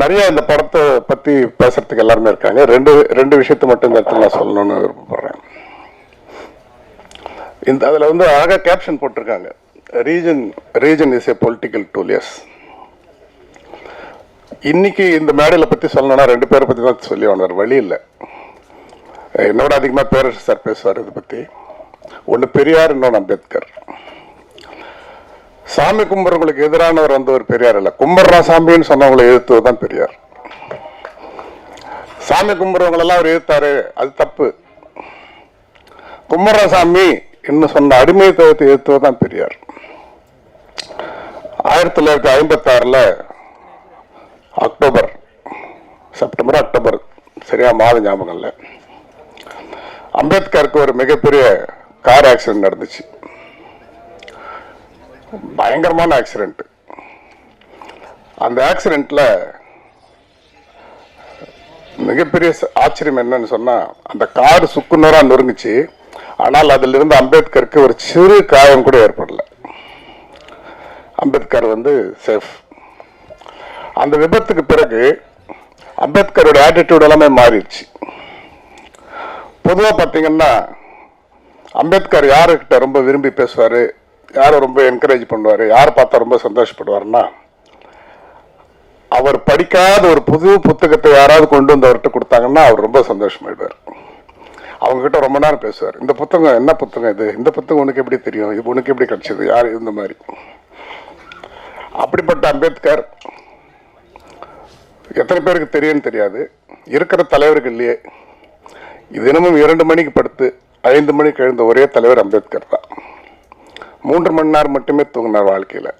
நிறைய இந்த படத்தை பற்றி பேசுறதுக்கு எல்லாருமே இருக்காங்க. ரெண்டு ரெண்டு விஷயத்தை மட்டும் இந்த இடத்துல நான் சொல்லணும்னு விருப்பப்படுறேன். இந்த அதில் வந்து அழகாக கேப்ஷன் போட்டிருக்காங்க. Reason reason is a political tool years இன்னைக்கு இந்த மேடையில் பற்றி சொல்லணும்னா ரெண்டு பேரை பற்றி தான் சொல்லி வேணும் வழி இல்லை. என்னோட அதிகமாக பேரரசு சார் பேசுவார் இதை பற்றி ஒன்று பெரியார் இன்னொன்று அம்பேத்கர். சாமி கும்பிட்றவங்களுக்கு எதிரானவர் வந்து ஒரு பெரியார் இல்லை. கும்பிட்றா சாமின்னு சொன்னவங்களை எதிர்த்தது தான் பெரியார். சாமி கும்பிட்றவங்களெல்லாம் அவர் எதிர்த்தாரு. அது தப்பு. கும்பிட்றா சாமி என்று சொன்ன அடிமைத்துவத்தை எதிர்த்தது தான் பெரியார். ஆயிரத்தி தொள்ளாயிரத்தி ஐம்பத்தாறில் அக்டோபர் செப்டம்பர் அக்டோபர் சரியா மாத ஞாபகம் இல்லை. அம்பேத்கருக்கு ஒரு மிகப்பெரிய கார் ஆக்சிடென்ட் நடந்துச்சு. பயங்கரமான ஆக்சிடென்ட் அந்த ஆக்சிடென்ட்ல மிகப்பெரிய ஆச்சரியம் என்னன்னு சொன்னா அந்த கார் சுக்குநூறா நொறுங்குச்சு. ஆனால் அதில் இருந்து அம்பேத்கருக்கு ஒரு சிறு காயம் கூட ஏற்படல. அம்பேத்கர் வந்து சேஃப் அந்த விபத்துக்கு பிறகு அம்பேத்கரோட ஆட்டிடியூட் எல்லாமே மாறிடுச்சு. பொதுவாக பார்த்தீங்கன்னா அம்பேத்கர் யாருக்கிட்ட ரொம்ப விரும்பி பேசுவார்? யாரை ரொம்ப என்கரேஜ் பண்ணுவார் யார் பார்த்தா ரொம்ப சந்தோஷப்படுவாருன்னா அவர் படிக்காத ஒரு புது புத்தகத்தை யாராவது கொண்டு வந்து அவர்கிட்ட கொடுத்தாங்கன்னா அவர் ரொம்ப சந்தோஷமாயிடுவார். அவங்க கிட்ட ரொம்ப நேரம் பேசுவார். இந்த புத்தகம் என்ன புத்தகம் இது? இந்த புத்தகம் உனக்கு எப்படி தெரியும்? இது உனக்கு எப்படி கிடைச்சது? யார் இந்த மாதிரி? அப்படிப்பட்ட அம்பேத்கர் எத்தனை பேருக்கு தெரியும்னு தெரியாது. இருக்கிற தலைவர்கள்லயே தினமும் இரண்டு மணிக்கு படுத்து ஐந்து மணிக்கு எழுந்த ஒரே தலைவர் அம்பேத்கர் தான். மூன்று மணி நேரம் மட்டுமே தூங்கினார் வாழ்க்கையில்.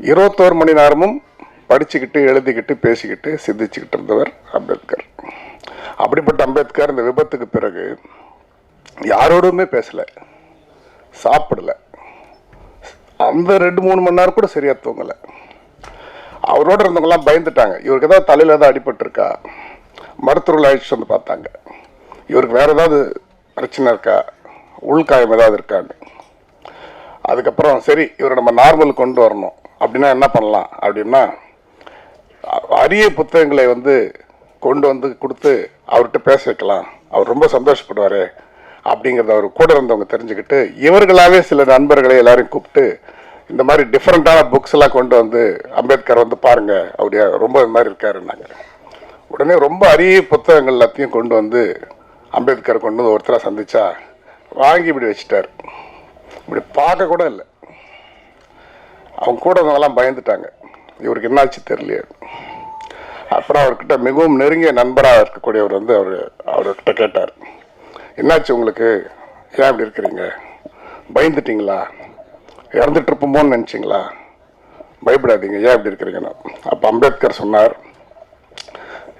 இருபத்தோரு மணி நேரமும் படிச்சுக்கிட்டு எழுதிக்கிட்டு பேசிக்கிட்டு சிந்திச்சுக்கிட்டு இருந்தவர் அம்பேத்கர். அப்படிப்பட்ட அம்பேத்கர் இந்த விபத்துக்கு பிறகு யாரோடுமே பேசலை. சாப்பிடல. அந்த ரெண்டு மூணு மணி நேரம் கூட சரியாக தூங்கலை. அவரோட இருந்தவங்கலாம் பயந்துட்டாங்க. இவருக்கு ஏதாவது தலையில் ஏதாவது அடிபட்டிருக்கா? மருத்துவர்கள் அழைச்சிட்டு வந்து பார்த்தாங்க. இவருக்கு வேறு ஏதாவது பிரச்சனை இருக்கா? உள்காயம் ஏதாவது இருக்கான்னு. அதுக்கப்புறம் சரி இவரை நம்ம நார்மல் கொண்டு வரணும். அப்படின்னா என்ன பண்ணலாம்? அப்படின்னா அரிய புத்தகங்களை வந்து கொண்டு வந்து கொடுத்து அவர்கிட்ட பேச வைக்கலாம். அவர் ரொம்ப சந்தோஷப்படுவார் அப்படிங்கிறத அவர் கூட இருந்தவங்க தெரிஞ்சுக்கிட்டு இவர்களாகவே சில நண்பர்களை எல்லாரையும் கூப்பிட்டு இந்த மாதிரி டிஃப்ரெண்ட்டான புக்ஸ் எல்லாம் கொண்டு வந்து அம்பேத்கர் வந்து பாருங்கள் அப்படியா ரொம்ப இது மாதிரி இருக்காருன்னாங்க உடனே ரொம்ப அரிய புத்தகங்கள் எல்லாத்தையும் கொண்டு வந்து அம்பேத்கர் கொண்டு வந்து ஒருத்தராக சந்தித்தா வாங்கி இப்படி வச்சுட்டாரு. இப்படி பார்க்க கூட இல்லை. அவங்க கூட இருந்தவங்கலாம் பயந்துட்டாங்க. இவருக்கு என்னாச்சு தெரியலையே. அப்புறம் அவர்கிட்ட மிகவும் நெருங்கிய நண்பராக இருக்கக்கூடியவர் வந்து அவர் அவர்கிட்ட கேட்டார். என்னாச்சு உங்களுக்கு? ஏன் இப்படி இருக்கிறீங்க? பயந்துட்டீங்களா? இறந்துட்டு இருப்போமோன்னு நினச்சிங்களா? பயப்படாதீங்க. ஏன் இப்படி இருக்கிறீங்கன்னு. அப்போ அம்பேத்கர் சொன்னார்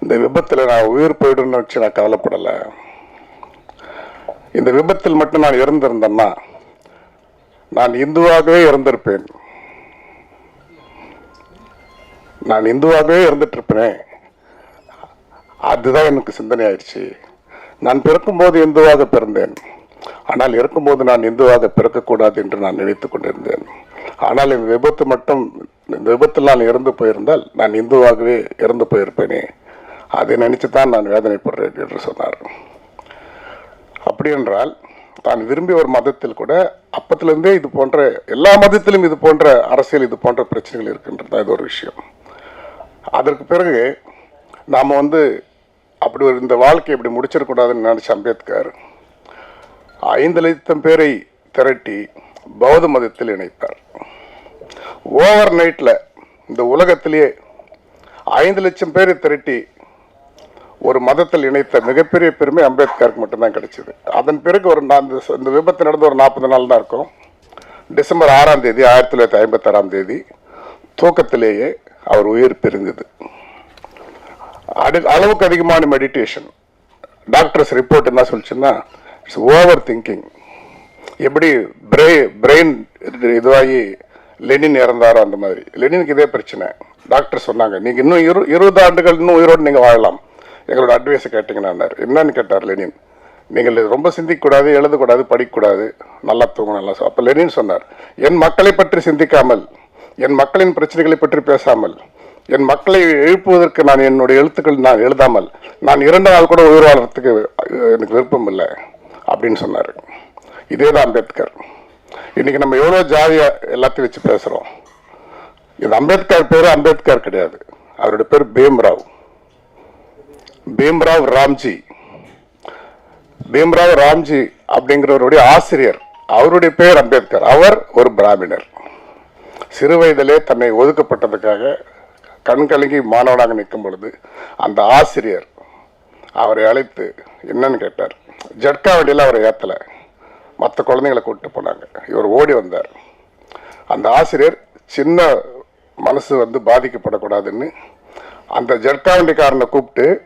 இந்த விபத்தில் நான் உயிர் போயிடும்னு வச்சு நான் கவலைப்படலை. இந்த விபத்தில் மட்டும் நான் இறந்திருந்தேன்னா நான் இந்துவாகவே இறந்திருப்பேன் நான் இந்துவாகவே இருந்துட்டு இருப்பேன் அதுதான் எனக்கு சிந்தனை ஆயிடுச்சு நான் பிறக்கும்போது இந்துவாக பிறந்தேன். ஆனால் இருக்கும்போது நான் இந்துவாக பிறக்கக்கூடாது என்று நான் நினைத்துக் கொண்டிருந்தேன். ஆனால் இந்த விபத்து மட்டும் இந்த விபத்தில் நான் இறந்து போயிருந்தால் நான் இந்துவாகவே இறந்து போயிருப்பேனே. அதை நினைச்சு தான் நான் வேதனைப்படுறேன் என்று சொன்னார். அப்படி என்றால் தான் விரும்பிய ஒரு மதத்தில் கூட அப்பத்திலிருந்தே இது போன்ற எல்லா மதத்திலும் இது போன்ற அரசியல் இது போன்ற பிரச்சனைகள் இருக்கின்றது. தான் இது ஒரு விஷயம். அதற்கு பிறகு நாம் வந்து அப்படி ஒரு இந்த வாழ்க்கையை இப்படி முடிச்சிடக்கூடாதுன்னு நினைச்ச அம்பேத்கர் ஐந்து லட்சம் பேரை திரட்டி பௌத்த மதத்தில் இணைத்தார். ஓவர் நைட்டில் இந்த உலகத்திலேயே ஐந்து லட்சம் பேரை திரட்டி ஒரு மதத்தில் இணைத்த மிகப்பெரிய பெருமை அம்பேத்கருக்கு மட்டும்தான் கிடைச்சிது. அதன் பிறகு ஒரு நா- இந்த விபத்து நடந்து ஒரு நாற்பது நாள் தான் இருக்கும். டிசம்பர் ஆறாம் தேதி ஆயிரத்தி தொள்ளாயிரத்தி ஐம்பத்தாறாம் தேதி தூக்கத்திலேயே அவர் உயிர் பிரிந்தது. அடு அளவுக்கு அதிகமான மெடிடேஷன் டாக்டர்ஸ் ரிப்போர்ட் என்ன சொல்லிச்சுன்னா இட்ஸ் ஓவர் திங்கிங் எப்படி பிரெ பிரெயின் இதுவாகி லெனின் இறந்தாரோ அந்த மாதிரி. லெனினுக்கு இதே பிரச்சனை. டாக்டர் சொன்னாங்க நீங்கள் இன்னும் இரு இருபது ஆண்டுகள் இன்னும் உயிரோடு நீங்கள் வாழலாம். எங்களோட அட்வைஸை கேட்டீங்கன்னாரு என்னன்னு கேட்டார் லெனின். நீங்கள் ரொம்ப சிந்திக்கக்கூடாது எழுதக்கூடாது படிக்கக்கூடாது. நல்லா தூங்கணும் நல்லா அப்போ லெனின் சொன்னார் என் மக்களை பற்றி சிந்திக்காமல் என் மக்களின் பிரச்சனைகளை பற்றி பேசாமல் என் மக்களை எழுப்புவதற்கு நான் என்னுடைய எழுத்துக்கள் நான் எழுதாமல் நான் இரண்டு நாள் கூட உயிர் வாழறதுக்கு எனக்கு விருப்பம் இல்லை அப்படின்னு சொன்னார். இதே தான் அம்பேத்கர். இன்றைக்கி நம்ம எவ்வளோ ஜாதியாக எல்லாத்தையும் வச்சு பேசுகிறோம் இது அம்பேத்கர் பேர் அம்பேத்கர் கிடையாது. அவருடைய பேர் பீம்ராவ். பீம்ராவ் ராம்ஜி. பீம்ராவ் ராம்ஜி அப்படிங்கிறவருடைய ஆசிரியர். அவருடைய பேர் அம்பேத்கர். அவர் ஒரு பிராமணர். சிறு வயதிலே தன்னை ஒதுக்கப்பட்டதுக்காக கண் கலங்கி மாணவனாக நிற்கும் பொழுது அந்த ஆசிரியர் அவரை அழைத்து என்னன்னு கேட்டார். ஜட்கா வண்டியில் அவரை ஏற்றலை மற்ற குழந்தைங்களை கூப்பிட்டு போனாங்க. இவர் ஓடி வந்தார். அந்த ஆசிரியர் சின்ன மனசு வந்து பாதிக்கப்படக்கூடாதுன்னு அந்த ஜட்கா வண்டிக்காரனை கூப்பிட்டு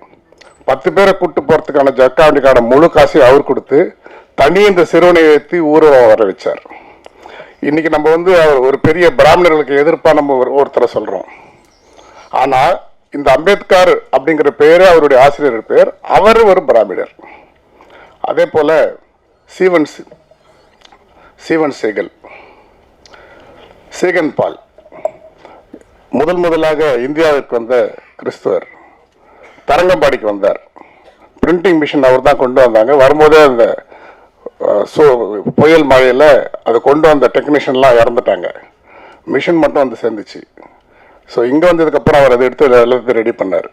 பத்து பேரை கூப்பிட்டு போகிறதுக்கான ஜக்காவண்டிக்கான முழு காசையும் அவர் கொடுத்து தனி இந்த சிறுவனை ஏற்றி ஊர்வலம் வர வச்சார். இன்னைக்கு நம்ம வந்து அவர் ஒரு பெரிய பிராமணர்களுக்கு எதிர்ப்பா நம்ம ஒரு- ஒருத்தரை சொல்றோம். ஆனா இந்த அம்பேத்கர் அப்படிங்கிற பேரு அவருடைய ஆசிரியர் பேர் அவர் ஒரு பிராமணர். அதே போல சீவன் சீவன் சேகல் சேகன் பால். முதல் முதலாக இந்தியாவிற்கு வந்த கிறிஸ்துவர். தரங்கம்பாடிக்கு வந்தார். பிரிண்டிங் மிஷின் அவர் தான் கொண்டு வந்தாங்க. வரும்போதே அந்த ஸோ புயல் மழையில் அதை கொண்டு வந்த டெக்னீஷியன்லாம் இறந்துட்டாங்க. மிஷின் மட்டும் வந்து சேர்ந்துச்சு. ஸோ இங்கே வந்ததுக்கப்புறம் அவர் அதை எடுத்து எல்லாத்தையும் ரெடி பண்ணார்.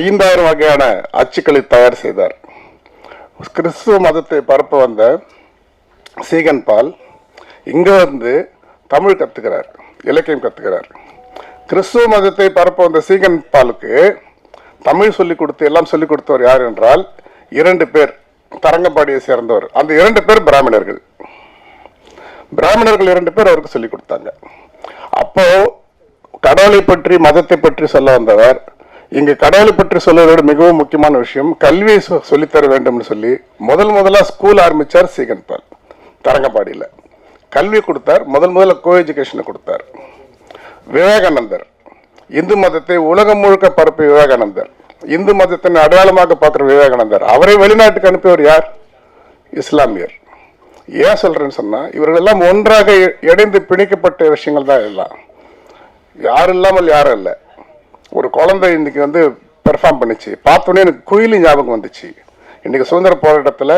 ஐந்தாயிரம் வகையான அச்சுக்களை தயார் செய்தார். கிறிஸ்துவ மதத்தை பரப்ப வந்த சீகன் பால் இங்கே வந்து தமிழ் கற்றுக்கிறார் இலக்கியம் கற்றுக்கிறார் கிறிஸ்துவ மதத்தை பரப்ப வந்த சீகன் பாலுக்கு தமிழ் சொல்லிக் கொடுத்து எல்லாம் சொல்லிக் கொடுத்தவர் யார் என்றால் இரண்டு பேர் தரங்கம்பாடியை சேர்ந்தவர். அந்த இரண்டு பேர் பிராமணர்கள். பிராமணர்கள் இரண்டு பேர் அவருக்கு சொல்லிக் கொடுத்தாங்க. அப்போ கடவுளை பற்றி மதத்தை பற்றி சொல்ல வந்தவர் இங்கு கடவுளை பற்றி சொல்வதோடு மிகவும் முக்கியமான விஷயம் கல்வியை சொ- சொல்லித்தர வேண்டும்னு சொல்லி முதல் முதலாக ஸ்கூல் ஆரம்பித்தார் சீகன் பால் தரங்கம்பாடியில். கல்வி கொடுத்தார் முதல் முதல்ல கோ எஜுகேஷனை கொடுத்தார். விவேகானந்தர் இந்து மதத்தை உலகம் முழுக்க பரப்பிய விவேகானந்தர். இந்து மதத்தின் அடையாளமாக பார்க்குற விவேகானந்தர். அவரை வெளிநாட்டுக்கு அனுப்பியவர் யார்? இஸ்லாமியர். ஏன் சொல்கிறேன்னு சொன்னால் இவர்கள் எல்லாம் ஒன்றாக இணைந்து பிணைக்கப்பட்ட விஷயங்கள் தான் எல்லாம். யார் இல்லாமல் யாரும் இல்லை. ஒரு குழந்தை இன்னைக்கு வந்து பெர்ஃபார்ம் பண்ணிச்சு. பார்த்தோன்னே எனக்கு குயிலி ஞாபகம் வந்துச்சு. இன்றைக்கி சுதந்திர போராட்டத்தில்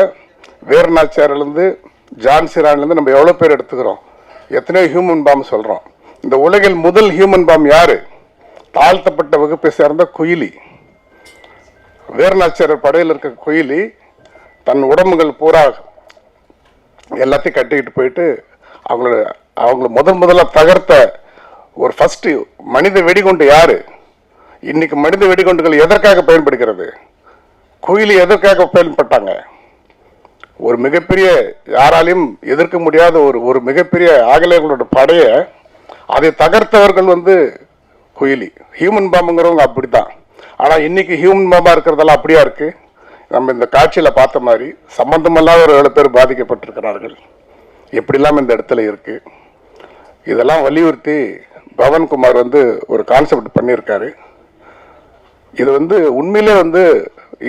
வீரநாச்சியாரிலிருந்து ஜான்சிரான்லேருந்து நம்ம எவ்வளோ பேர் எடுத்துக்கிறோம்? எத்தனையோ ஹியூமன் பாம் சொல்கிறோம் இந்த உலகில் முதல் ஹியூமன் பாம் யாரு? தாழ்த்தப்பட்ட வகுப்பை சேர்ந்த குயிலி. வீரநாச்சியார் படையில் இருக்க குயிலி தன் உடம்புகள் பூரா எல்லாத்தையும் கட்டிக்கிட்டு போயிட்டு அவங்கள அவங்கள முதல் முதல்ல தகர்த்த ஒரு ஃபஸ்ட்டு மனித வெடிகுண்டு யாரு? இன்னைக்கு மனித வெடிகுண்டுகள் எதற்காக பயன்படுகிறது? குயிலி எதற்காக பயன்பட்டாங்க? ஒரு மிகப்பெரிய யாராலையும் எதிர்க்க முடியாத ஒரு ஒரு மிகப்பெரிய ஆங்கிலேயர்களோட படையை அதை தகர்த்தவர்கள் வந்து குயிலி. ஹியூமன் பாம்புங்கிறவங்க அப்படித்தான் ஆனால் இன்னைக்கு ஹியூமன் பாம்பாக இருக்கிறதெல்லாம் அப்படியா இருக்குது நம்ம இந்த காட்சியில் பார்த்த மாதிரி சம்பந்தமில்லாத ஒரு ஏழு பேர் பாதிக்கப்பட்டிருக்கிறார்கள். எப்படிலாம் இந்த இடத்துல இருக்குது இதெல்லாம் வலியுறுத்தி பவன்குமார் வந்து ஒரு கான்செப்ட் பண்ணியிருக்காரு. இது வந்து உண்மையிலே வந்து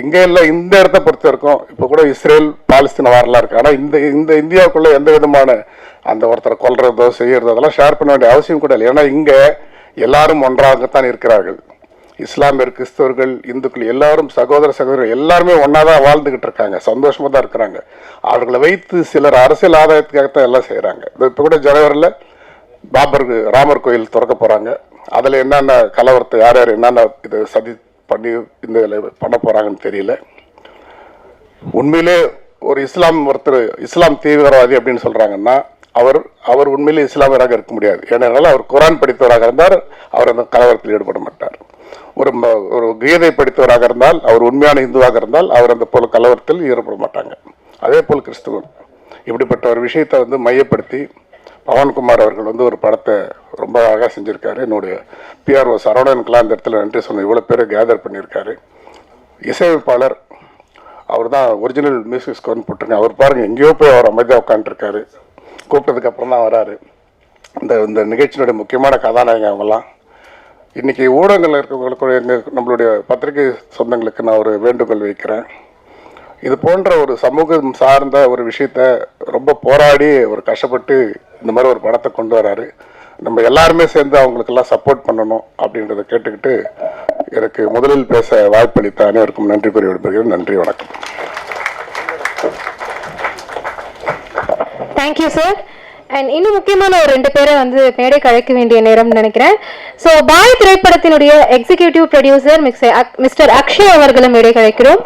இங்கே இல்லை இந்த இடத்த பொறுத்த வரைக்கும் இப்போ கூட இஸ்ரேல் பாலஸ்தீன வாரெலாம் இருக்குது ஆனால் இந்த இந்த இந்தியாவுக்குள்ளே எந்த விதமான அந்த ஒருத்தரை கொல்றதோ செய்யறதோ அதெல்லாம் ஷேர் பண்ண வேண்டிய அவசியம் கூட இல்லை. ஏன்னா இங்கே எல்லாரும் ஒன்றாகத்தான் இருக்கிறார்கள். இஸ்லாமியர் கிறிஸ்தவர்கள் இந்துக்கள் எல்லாரும் சகோதர சகோதரர் எல்லாருமே ஒன்றா தான் வாழ்ந்துக்கிட்டு இருக்காங்க. சந்தோஷமாக தான் இருக்கிறாங்க. அவர்களை வைத்து சிலர் அரசியல் ஆதாயத்துக்காகத்தான் எல்லாம் செய்கிறாங்க இப்போ கூட ஜனவரியில் பாபர் ராமர் கோயில் திறக்க போகிறாங்க அதில் என்னென்ன கலவரத்தை யார் யார் என்னென்ன இது சதி பண்ணி இந்த பண்ண போகிறாங்கன்னு தெரியல. உண்மையிலே ஒரு இஸ்லாம் ஒருத்தர் இஸ்லாம் தீவிரவாதி அப்படின்னு சொல்கிறாங்கன்னா அவர் அவர் உண்மையில் இஸ்லாமியராக இருக்க முடியாது. ஏனென்றால் அவர் குரான் படித்தவராக இருந்தார் அவர் அந்த கலவரத்தில் ஈடுபட மாட்டார். ஒரு ம- ஒரு கீதை படித்தவராக இருந்தால் அவர் உண்மையான இந்துவாக இருந்தால் அவர் அந்த போல கலவரத்தில் ஈடுபட மாட்டாங்க. அதே போல் கிறிஸ்துவன். இப்படிப்பட்ட ஒரு விஷயத்தை வந்து மையப்படுத்தி பவன்குமார் அவர்கள் வந்து ஒரு படத்தை ரொம்ப அழகாக செஞ்சுருக்காரு. என்னுடைய பிஆர்ஓ சரவணன்கெலாம் அந்த இடத்துல நன்றி சொன்ன இவ்வளோ பேரை கேதர் பண்ணியிருக்காரு. இசையமைப்பாளர் அவர் தான் ஒரிஜினல் மியூசிக் ஸ்கோர்னு போட்டிருங்க அவர் பாருங்கள் எங்கேயோ போய் அவர் அமைதியாக உட்காந்துருக்காரு கூப்பிட்டதுக்கு அப்புறம் தான் வராரு. இந்த இந்த நிகழ்ச்சியினுடைய முக்கியமான கதாநாயகன் அவங்கெல்லாம். இன்றைக்கி ஊடகங்கள் இருக்கிறவங்களுக்கு எங்கள் நம்மளுடைய பத்திரிகை சொந்தங்களுக்கு நான் ஒரு வேண்டுகோள் வைக்கிறேன். இது போன்ற ஒரு சமூகம் சார்ந்த ஒரு விஷயத்த ரொம்ப போராடி ஒரு கஷ்டப்பட்டு இந்த மாதிரி ஒரு படத்தை கொண்டு வராரு. நம்ம எல்லாருமே சேர்ந்து அவங்களுக்கெல்லாம் சப்போர்ட் பண்ணணும் அப்படின்றத கேட்டுக்கிட்டு எனக்கு முதலில் பேச வாய்ப்பளித்த அனைவருக்கும் நன்றி கூறி விடுபடுகிறேன் நன்றி வணக்கம். தேங்க்யூ சார் அண்ட் இன்னும் முக்கியமான ஒரு ரெண்டு பேரை வந்து மேடை கழைக்க வேண்டிய நேரம்னு நினைக்கிறேன். ஸோ பாய் திரைப்படத்தினுடைய எக்ஸிகியூட்டிவ் ப்ரொடியூசர் மிஸ்டர் அக்ஷய் அவர்களும் மேடை கழைக்கிறோம்